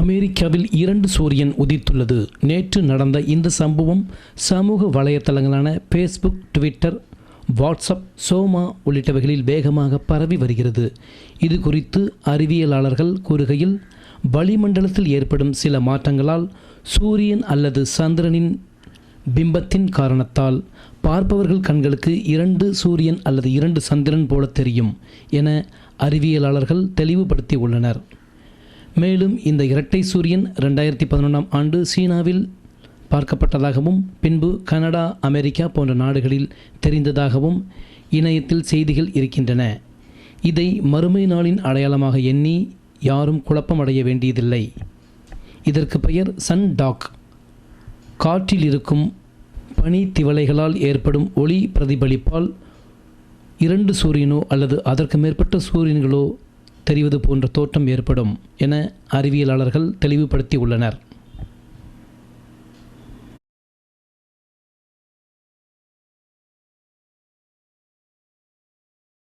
அமெரிக்காவில் இரண்டு சூரியன் உதித்துள்ளது. நேற்று நடந்த இந்த சம்பவம் சமூக வலைத்தளங்களான ஃபேஸ்புக் ட்விட்டர் வாட்ஸ்அப் சோமா உள்ளிட்டவைகளில் வேகமாக பரவி வருகிறது. இது குறித்து அறிவியலாளர்கள் கூறுகையில் வளிமண்டலத்தில் ஏற்படும் சில மாற்றங்களால் சூரியன் அல்லது சந்திரனின் பிம்பத்தின் காரணத்தால் பார்ப்பவர்கள் கண்களுக்கு இரண்டு சூரியன் அல்லது இரண்டு சந்திரன் போல தெரியும் என அறிவியலாளர்கள் தெளிவுபடுத்தி உள்ளனர் மேலும் இந்த இரட்டை சூரியன் ரெண்டாயிரத்தி பதினொன்றாம் ஆண்டு சீனாவில் பார்க்கப்பட்டதாகவும் பின்பு கனடா அமெரிக்கா போன்ற நாடுகளில் தெரிந்ததாகவும் இணையத்தில் செய்திகள் இருக்கின்றன. இதை மறுமை நாளின் அடையாளமாக எண்ணி யாரும் குழப்பமடைய வேண்டியதில்லை. இதற்கு பெயர் சன் டாக். காற்றில் இருக்கும் பனி திவலைகளால் ஏற்படும் ஒளி பிரதிபலிப்பால் இரண்டு சூரியனோ அல்லது அதற்கு மேற்பட்ட சூரியன்களோ தெரிவது போன்ற தோற்றம் ஏற்படும் என அறிவியலாளர்கள் தெளிவுபடுத்தி உள்ளனர்